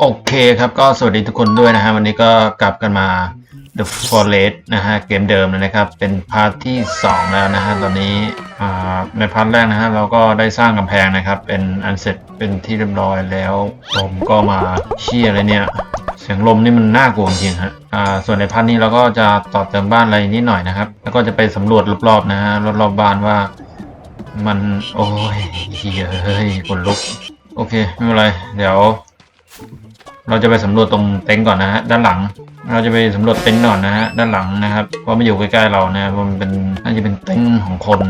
โอเคครับก็สวัสดีทุกคนด้วยนะฮะ วันนี้ก็กลับกันมา The Forest นะฮะ เกมเดิมเลยนะครับ เป็นพาร์ทที่ 2 แล้วนะฮะ ตอนนี้อ่าในพาร์ทแรกนะฮะ เราก็ได้สร้างกำแพงนะครับ เป็นอันเสร็จเป็นที่เรียบร้อยแล้วผมก็มาเชี่ยอะไรเนี่ย เสียงลมนี่มันน่ากลัวจริงฮะอ่าส่วนในพาร์ทนี้เราก็จะต่อเติมบ้านอะไรนิดหน่อยนะครับ แล้วก็จะไปสำรวจรอบๆนะฮะรอบๆบ้านว่ามันโอ้ยเฮ้ยเฮ้ยคนลุกโอเคไม่เป็นไรเดี๋ยว เราจะไปสำรวจตรงเต็นท์ก่อนนะฮะด้านหลัง เราจะไปสำรวจเต็นท์ก่อนนะฮะด้านหลังนะครับเพราะมันอยู่ใกล้ๆเรานะมันเป็นน่าจะเป็นเต็นท์ของคน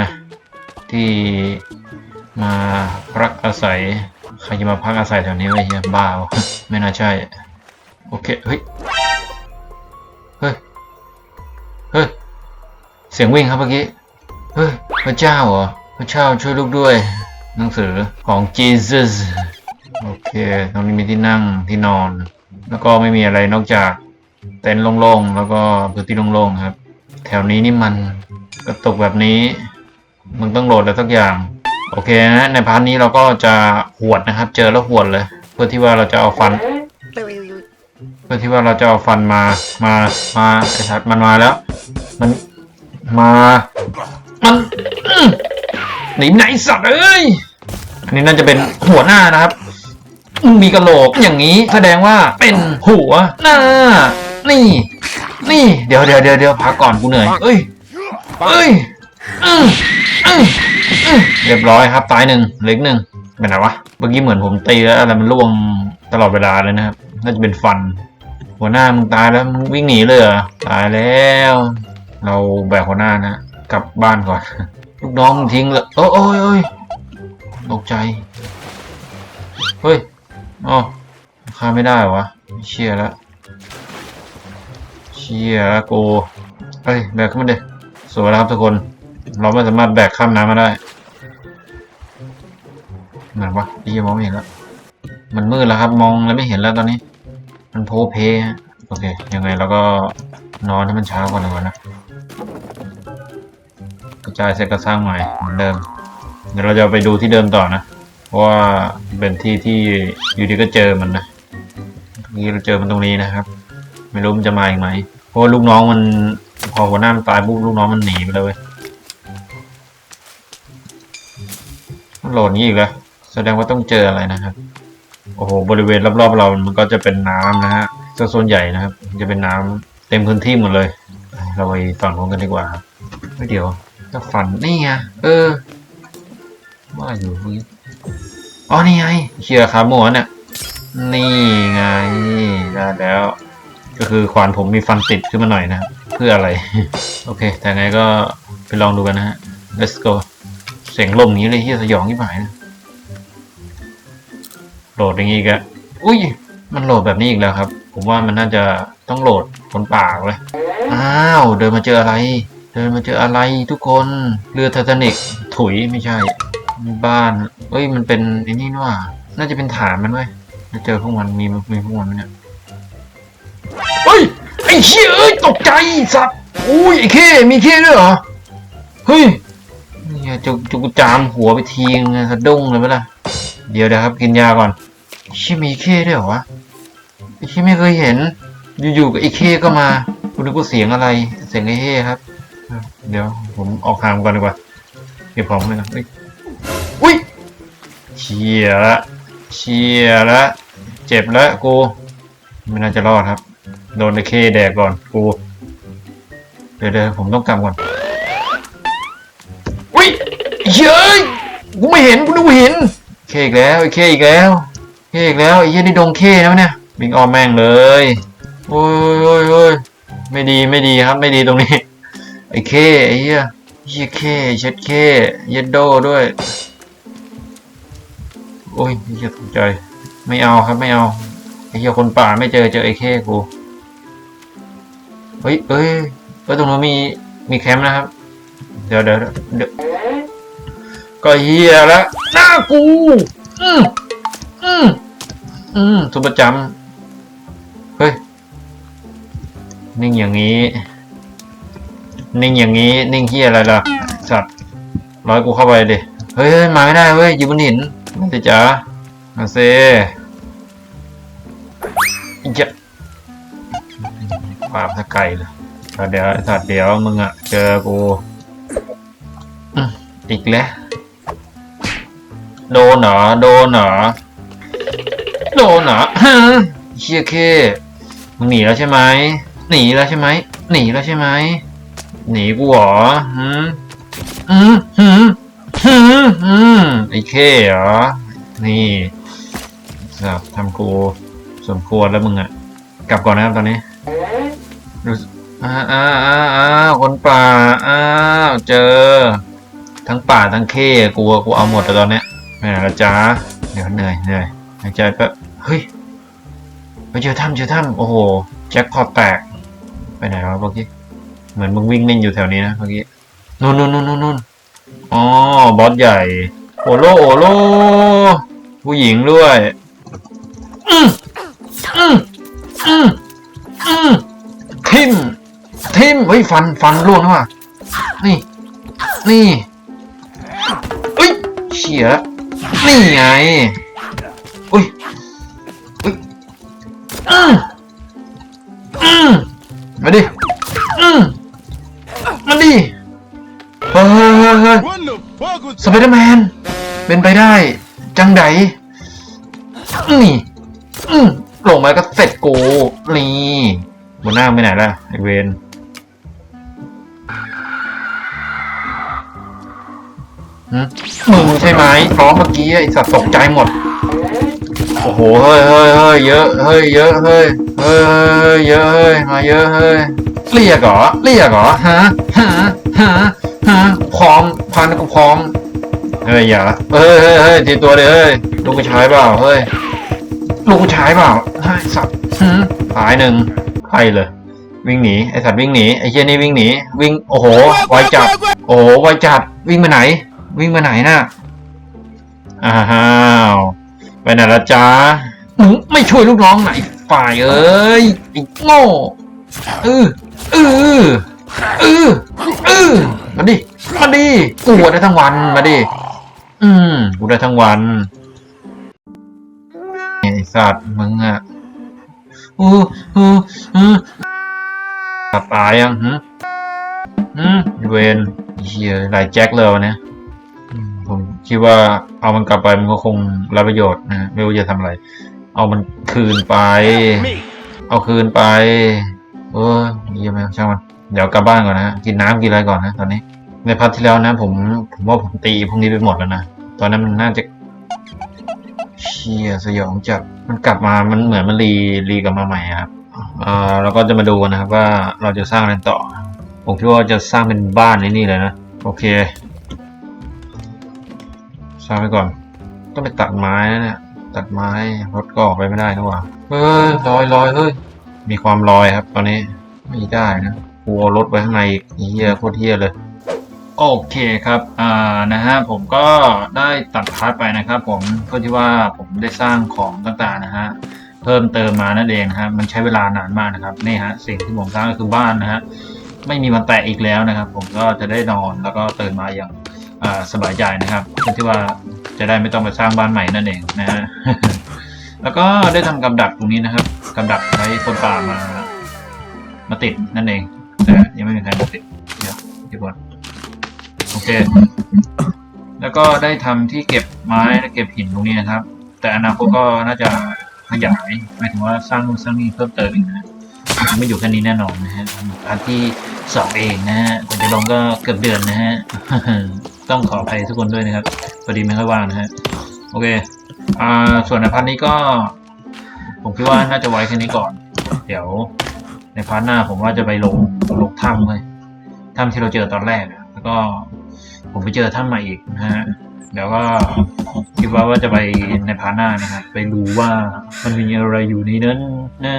นะที่มาพักอาศัยใครจะมาพักอาศัยแถวนี้ไว้เฮียบ้าวไม่น่าใช่โอเคเฮ้ยเฮ้ยเฮ้ยเสียงวิ่งครับเมื่อกี้เฮ้ยพระเจ้าเหรอพระเจ้าช่วยลูกด้วย หนังสือของ Jesus โอเค ตรงนี้มีที่นั่งที่นอน แล้วก็ไม่มีอะไรนอกจากเต็นท์โล่งๆ แล้วก็พื้นที่โล่งๆครับ แถวนี้นี่มันกระตุกแบบนี้ มึงต้องโหลดอะไรสักอย่าง โอเคนะในพาร์ทนี้เราก็จะหวดนะครับ เจอแล้วหวดเลย เพื่อที่ว่าเราจะเอาฟัน เพื่อที่ว่าเราจะเอาฟันมา มา มาไอ้สัตว์มันมาแล้ว มันมา มันหนีไหนสัตว์เอ้ย อันนี้น่าจะเป็นหัวหน้านะครับ มีกระโหลกอย่างนี้แสดงว่าเป็นหัวหน้า นี่ นี่ เดี๋ยวเดี๋ยวเดี๋ยวเดี๋ยวพักก่อนกูเหนื่อยเอ้ยเอ้ยอืมอืมอืมเรียบร้อยครับตายหนึ่งเล็กหนึ่งเป็นไงวะเมื่อกี้เหมือนผมตีแล้วอะไรมันล่วงตลอดเวลาเลยนะครับน่าจะเป็นฟัน หัวหน้ามึงตายแล้วมึงวิ่งหนีเลยเหรอตายแล้ว เราแบกหัวหน้านะกลับบ้านก่อนลูกน้องมึงทิ้งเลยโอ้ยโอ้ยโอ้ยตกใจเฮ้ย อ๋อฆ่าไม่ได้วะเชี่ยแล้วเชี่ยแล้วกูเอ้ยแบกขึ้นมาเด็สวยแล้วครับทุกคน เราไม่สามารถแบกข้ามน้ำมาได้ไหนวะพี่มองไม่เห็นแล้วมันมืดแล้วครับ มองแล้วไม่เห็นแล้วตอนนี้ มันโพเพโอเค ยังไงเราก็นอนให้มันเช้าก่อนดีกว่านะกระจายเสร็จก็สร้างใหม่เหมือนเดิม เดี๋ยวเราจะไปดูที่เดิมต่อนะ เพราะว่าเป็นที่ที่อยู่ดีก็เจอมันนะนี่เราเจอมันตรงนี้นะครับ ไม่รู้มันจะมาอีกไหมเพราะว่าลูกน้องมันพอหัวหน้ามันตายปุ๊บลูกน้องมันหนีไปเลยเว้ยมันโหลดนี้อีกแล้วแสดงว่าต้องเจออะไรนะครับ โอ้โห บริเวณรอบๆ เรา มันก็จะเป็นน้ำนะฮะซะส่วนใหญ่นะครับ จะเป็นน้ำเต็มพื้นที่หมดเลย เราไปฝั่งโน้นกันดีกว่าครับเฮ้ยเดี๋ยวถ้าฝันนี่ไง เออ ว่าอยู่เมื่อกี้ อ๋อนี่ไงเชียร์ขาหมูเนี่ยนี่ไงได้แล้ว ก็คือควานผมมีฟันติดขึ้นมาหน่อยนะเพื่ออะไร โอเค แต่ไงก็ไปลองดูกันนะฮะ let's go เสียงลมอย่างนี้เลยเฮียสยองที่หมายนะโหลดอย่างนี้กะอุ้ย มันโหลดแบบนี้อีกแล้วครับ ผมว่ามันน่าจะต้องโหลดคนป่าเลยอ้าวเดินมาเจออะไร เดินมาเจออะไรทุกคนเรือไททานิกถุยไม่ใช่ บ้านเอ้ย มันเป็นไอ้นี่นี่ว่า น่าจะเป็นฐานมันเว้ยจะเจอพวกมันมีมีพวกมันเนี่ยเฮ้ย ไอ้เชี่ยเอ้ย ตกใจสัตว์อุ้ย ไอ้เคมีเคด้วยเหรอ เฮ้ยนี่ยจุกจุกจามหัวไปทีงสะดุ้งเลยไหมล่ะ เดี๋ยวนะครับ กินยาก่อนชิมีเคด้วยเหรอวะไอ้ชิไม่เคยเห็น อยู่ๆกับไอ้เคก็มา คุณนึกว่าเสียงอะไร เสียงไอ้เฮ่ครับ เดี๋ยวผมออกทางก่อนดีกว่า เก็บของเลยนะเฮ้ย อุ้ยเชียละเชียละเจ็บแล้วกู ไม่น่าจะรอดครับ โดนไอ้เคแดกก่อนกู เดี๋ยวเดี๋ยวผมต้องกำก่อนอุ้ยเย้ยกูไม่เห็นกูนึกว่าเห็น เคอีกแล้วไอ้เคอีกแล้วเคอีกแล้วไอ้เหี้ยนี่ดงเคนะวเนี่ยบิงออมแม่งเลยโอ้ยโอ้ยโอ้ยไม่ดีไม่ดีครับไม่ดีตรงนี้ไอ้เคไอ้เหี้ยเหี้ยเคเช็ดเคเย็ดโดด้วย โอ้ยเหี้ยตกใจ ไม่เอาครับไม่เอาไอ้เหี้ยคนป่าไม่เจอเจอไอ้เคกูเฮ้ยเอ้ยเอ้ยตรงนู้นมีมีแคมป์นะครับ เดี๋ยวเดี๋ยวเดี๋ยวก็เฮียล้วหน้ากู อืมอืมอืมทุบประจำเฮ้ยนิ่งอย่างนี้ นิ่งอย่างนี้ นิ่งเฮียอะไรล่ะสัตว์ร้อยกูเข้าไปดิเฮ้ยเฮ้ยมาไม่ได้เว้ยอยู่บนหิน นั่นสิจ๋ามาเซอีกจะปาบถ้าไก่เลยสัตวเดี๋ยวสัตว์เดี๋ยวมึงอะเจอกูอีกแล้ว โดนเหรอ โดนเหรอ โดนเหรอเชี่ยเคมึงหนีแล้วใช่ไหม หนีแล้วใช่ไหม หนีแล้วใช่ไหม หนีกูเหรอ หืมหืมหืม หืมอืมไอ้เคเหรอ นี่สับทำกูสมควรแล้วมึงอะกลับก่อนนะครับตอนนี้ดูอ่าอ่าอ่าอ่าคนป่า อ้าว เจอ ทั้งป่าทั้งเคกูกูเอาหมดแต่ตอนเนี้ยไม่ไหนละจ้าเดี๋ยวเหนื่อยเหนื่อยหายใจแป๊บเฮ้ยไปเจอถ้ำเจอถ้ำโอ้โห แจ็คพอตแตก ไปไหนวะเมื่อกี้ เหมือนมึงวิ่งเล่นอยู่แถวนี้นะเมื่อกี้นู่นนู่นนู่นนู่นนู่น อ๋อบอสใหญ่ โอโลโอโลผู้หญิงด้วยอืมอืมอืมอืมทิมทิมเฮ้ยฟันฟันร่วงแล้วว่ะนี่ นี่เฮ้ยเฉียนี่ไง สไปเดอร์แมน เป็นไปได้ จังไดนี่ลงมาก็เสร็จกูนี่บนหน้าไปไหนล่ะไอเวนมึงใช่ไหมร้องเมื่อกี้ไอสัตว์ตกใจหมด โอ้โห เฮ้ยเฮ้ยเฮ้ยเยอะ เฮ้ย เยอะเฮ้ยเฮ้ย เฮ้ย เยอะ เฮ้ย มาเยอะ เฮ้ย เรียกเหรอ เรียกเหรอ ฮะ ฮะ ฮะ ฮะพร้อมพันกูพร้อม เฮ้ยอย่าเฮ้ยเฮ้ยเฮ้ยทีตัวเดียวเฮ้ยลูกผู้ชายเปล่าเฮ้ยลูกผู้ชายเปล่าเฮ้ยสัตว์หืมหายหนึ่งใช่เลยวิ่งหนีไอสัตว์วิ่งหนีไอเชี่ยนี่วิ่งหนีวิ่งโอ้โหไวจัดโอ้โหไวจัดวิ่งไปไหน วิ่งไปไหนน่ะอ้าวไปไหนละจ๊ะมึงไม่ช่วยลูกน้องไหนฝ่ายเอ้ยไอ้โง่เออเออเออเออมาดิมาดิกูได้ทั้งวันมาดิ อืมกูได้ทั้งวันไอสัตว์มึงอะอู้อู้อู้ตายยังหืมหืมเวนเฮียหลายแจ็คเลยวันเนี้ยผมคิดว่าเอามันกลับไปมันก็คงไรประโยชน์นะไม่รู้จะทำอะไร เอามันคืนไป เอาคืนไป เออเยี่ยมเลยช่างมัน เดี๋ยวกลับบ้านก่อนนะ กินน้ำกินอะไรก่อนนะตอนนี้ ในพัทที่แล้วนะ ผมผมว่าผมตีพวกนี้ไปหมดแล้วนะ ตอนนั้นมันน่าจะเชี่ยสยองจัดมันกลับมามันเหมือนมันรีรีกลับมาใหม่ครับอ่าเราก็จะมาดูกันนะครับว่าเราจะสร้างอะไรต่อ ผมคิดว่าจะสร้างเป็นบ้านในนี่เลยนะ โอเค สร้างไปก่อน ต้องไปตัดไม้นะเนี่ยตัดไม้รถก็ออกไปไม่ได้นะวะเฮ้ยลอยลอยเฮ้ยมีความลอยครับ ตอนนี้ไม่ได้นะกลัวรถไว้ข้างในอีกเฮียโคตรเฮียเลย โอเคครับ อ่า นะฮะ ผมก็ได้ตัดพาร์ทไปนะครับผม เพื่อที่ว่าผมได้สร้างของต่างๆนะฮะ เพิ่มเติมมานั่นเองนะครับมันใช้เวลานานมากนะครับ นี่ฮะ สิ่งที่ผมสร้างก็คือบ้านนะฮะ ไม่มีวันแตะอีกแล้วนะครับ ผมก็จะได้นอนแล้วก็ตื่นมาอย่างอ่าสบายใจนะครับ เพื่อที่ว่าจะได้ไม่ต้องไปสร้างบ้านใหม่นั่นเองนะฮะ แล้วก็ได้ทำกำดักตรงนี้นะครับกำดักไว้คนป่ามา มาติดนั่นเอง แต่ยังไม่มีใครมาติด เดี๋ยวเดี๋ยวก่อนโอ เค แล้วก็ได้ทำที่เก็บไม้และเก็บหินตรงนี้นะครับ แต่อนาคตก็น่าจะขยายหมายถึงว่าสร้างสร้างนี่เพิ่มเติมอีกนะไม่อยู่แค่นี้แน่นอนนะฮะพาร์ทที่สองเองนะฮะกว่าจะลงก็เกือบเดือนนะฮะ ต้องขออภัยทุกคนด้วยนะครับพอดีไม่ค่อยว่างนะฮะ โอเค อ่า ส่วนในพาร์ทนี้ก็ ผมคิดว่าน่าจะไว้แค่นี้ก่อน เดี๋ยวในพาร์ทหน้าผมว่าจะไปลงลงถ้ำเลยถ้ำที่เราเจอตอนแรกอะ แล้วก็ผมไปเจอถ้ำใหม่อีกนะฮะเดี๋ยวก็คิดว่าว่าจะไปในพาร์ทหน้านะครับไปดูว่ามันมีอะไรอยู่ในนั้นนะ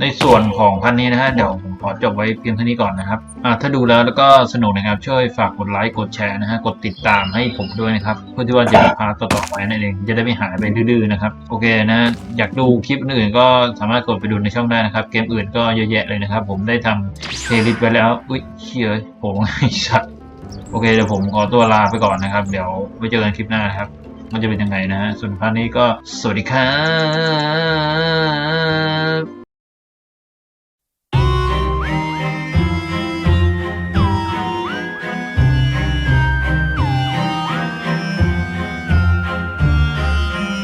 ในส่วนของพันนี้นะฮะเดี๋ยวผมขอจบไว้เพียงเท่านี้ก่อนนะครับอ่าถ้าดูแล้วแล้วก็สนุกนะครับช่วยฝากกดไลค์กดแชร์นะฮะกดติดตามให้ผมด้วยนะครับ เพื่อที่ว่าจะพาร์ทต่อๆไปนั่นเองจะได้ไม่หายไปดื้อๆนะครับโอเคนะอยากดูคลิปอื่นก็สามารถกดไปดูในช่องได้นะครับ เกมอื่นก็เยอะแยะเลยนะครับ ผมได้ทำเพลย์ลิสต์ไว้แล้วอุ้ยเชี่ยผมไอ้สัตว์ โอเคเดี๋ยวผมขอตัวลาไปก่อนนะครับ เดี๋ยวไว้เจอกันคลิปหน้านครับ มันจะเป็นยังไงนะฮะส่วนครั้งนี้ก็สวัสดีครับ